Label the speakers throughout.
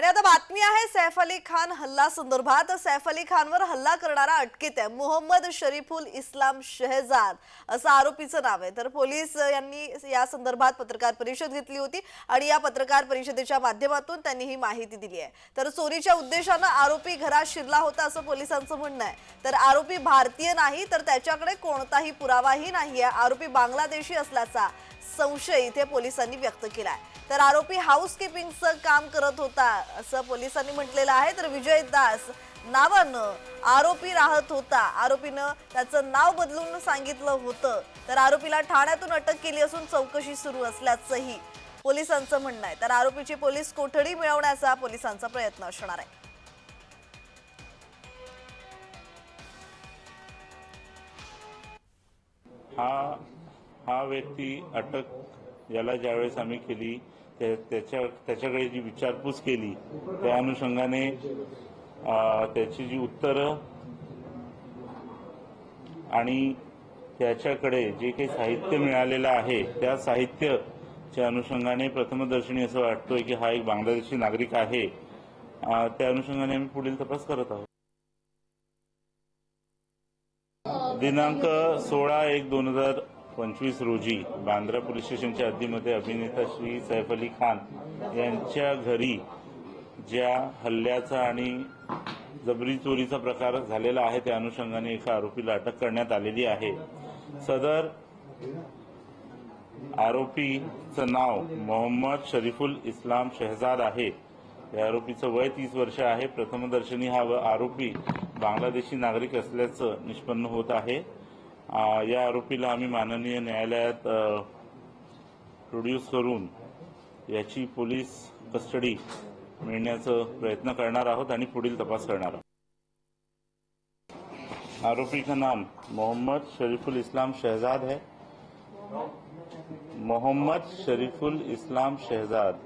Speaker 1: आणि आता बातमी आहे सैफ अली खान हल्ला संदर्भात. सैफ अली खानवर हल्ला करणारा अटकेत आहे मोहम्मद शरीफुल इस्लाम शहजाद असं आरोपीचं नाव आहे. तर पोलीस यांनी या संदर्भात पत्रकार परिषद घेतली होती आणि या पत्रकार परिषदेच्या माध्यमातून त्यांनी ही माहिती दिली आहे. तर चोरीच्या उद्देशानं आरोपी घरात शिरला होता असं पोलिसांचं म्हणणं आहे. तर आरोपी भारतीय नाही तर त्याच्याकडे कोणताही पुरावाही नाही आहे आरोपी बांगलादेशी असल्याचा संशय इथे पोलिसांनी व्यक्त केलाय. तर आरोपी हाऊस किपिंगचं काम करत होता असं पोलिसांनी म्हटलेलं आहे. तर विजय दास नावानं आरोपी राहत होता. आरोपीनं त्याचं नाव बदलून सांगितलं होतं. तर आरोपीला ठाण्यातून अटक केली असून चौकशी सुरू असल्याचंही पोलिसांचं म्हणणं आहे. तर आरोपीची पोलीस कोठडी मिळवण्याचा पोलिसांचा प्रयत्न असणार आहे.
Speaker 2: हा हा व्यक्ती अटक याला ज्यावेळेस आम्ही केली त्याच्या त्याच्याकडे जी विचारपूस केली त्या अनुषंगाने त्याची जी उत्तरं आणि त्याच्याकडे जे काही साहित्य मिळालेलं आहे त्या साहित्याच्या अनुषंगाने प्रथमदर्शनी असं वाटतोय की हा एक बांगलादेशी नागरिक आहे. त्या अनुषंगाने आम्ही पुढील तपास करत आहोत. दिनांक सोळा एक दोन हजार पंचवीस रोजी बांद्रा पोलीस स्टेशनच्या हद्दीमध्ये अभिनेता श्री सैफ अली खान यांच्या घरी ज्या हल्ल्याचा आणि जबरी चोरीचा प्रकार झालेला आहे त्या अनुषंगाने एका आरोपीला अटक करण्यात आलेली आहे. सदर आरोपीचं नाव मोहम्मद शरीफुल इस्लाम शहजाद आहे. या आरोपीचं वय तीस वर्ष आहे. प्रथमदर्शनी हा व आरोपी बांगलादेशी नागरिक असल्याचं निष्पन्न होत आहे. या आरोपीला आम्ही माननीय न्यायालयात प्रोड्यूस करून याची पोलीस कस्टडी मिळण्याचा प्रयत्न करणार आहोत आणि तपास आहोत. आरोपी का नाम मोहम्मद शरीफुल इस्लाम शहजाद है. Mohammad Shariful Islam Shahzad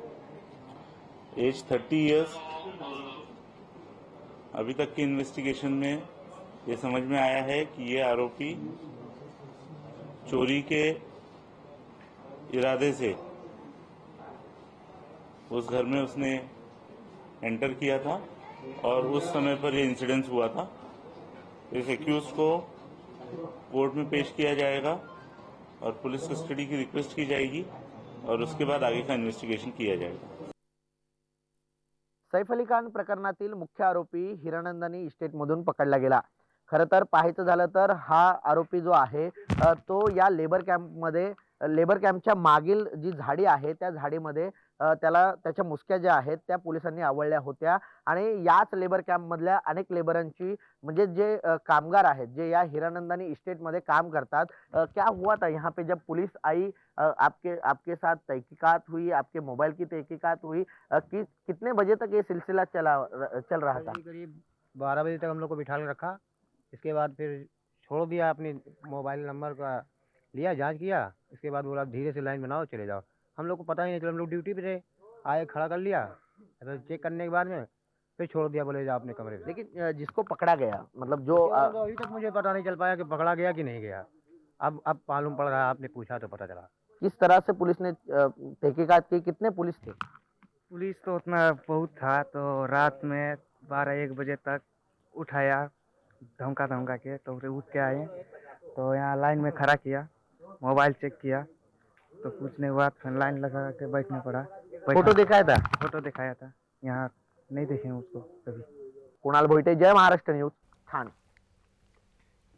Speaker 2: age thirty years अभी तक की इन्वेस्टिगेशन में ये समझ में आया है कि ये आरोपी चोरी के इरादे से उस घर में उसने एंटर किया था और उस समय पर ये इंसिडेंस हुआ था। इस एक्यूज को कोर्ट में पेश किया जाएगा और पुलिस कस्टडी की रिक्वेस्ट की जाएगी और उसके बाद आगे का इन्वेस्टिगेशन किया जाएगा।
Speaker 3: सैफ अली खान प्रकरणातील मुख्य आरोपी हिरानंदानी इस्टेटमधून पकडला गेला. खरं तर पाहायचं झालं तर हा आरोपी जो आहे तो या लेबर कॅम्पमध्ये लेबर कॅम्पच्या मागील जी झाडी आहे त्या झाडीमध्ये त्याला त्याच्या मुसक्या ज्या आहेत त्या पोलिसांनी आवळल्या होत्या. आणि याच लेबर कॅम्पमधल्या अनेक लेबरांची म्हणजे जे कामगार आहेत जे या हिरानंदानी इस्टेटमध्ये काम करतात क्या हुआ था? यहाँ पे जब पुलिस आई आपके आपके साथ तहकीकात हुई आपके मोबाइल की तहकीकात हुई कि, कितने बजे तक ये सिलसिला चला चल रहा था?
Speaker 4: करीब बारह बजे तक हम लोग को बिठा रखा। इसके बाद फिर छोड़ दिया अपने मोबाइल नंबर का लिया जाँच किया। इसके बाद बोला धीरे से लाइन बनाओ चले जाओ। हम लोग को पता ही नहीं चला हम लोग ड्यूटी पे थे। आए खड़ा कर लिया। फिर चेक करने के बाद में फिर छोड़ दिया बोले जाओ अपने कमरे में।
Speaker 3: लेकिन जिसको पकड़ा गया मतलब जो
Speaker 4: तो अभी तक मुझे पता नहीं चल पाया कि पकड़ा गया कि नहीं गया। अब अब मालूम पड़ रहा है आपने पूछा तो पता चला।
Speaker 3: किस तरह से पुलिस ने तहकीकात की? कितने पुलिस थे?
Speaker 5: पुलिस तो उतना बहुत था तो रात में बारह एक बजे तक उठाया। धमका धमका के तो फिर उठ के आए। तो यहाँ लाइन में खड़ा किया मोबाइल चेक किया। तो कुछ नहीं हुआ फिर लाइन लगा के बैठना पड़ा।
Speaker 3: फोटो दिखाया था?
Speaker 5: फोटो दिखाया था। यहाँ नहीं देखे उसको कभी।
Speaker 3: कुणाल भोईटे जय महाराष्ट्र न्यूज ठाणे।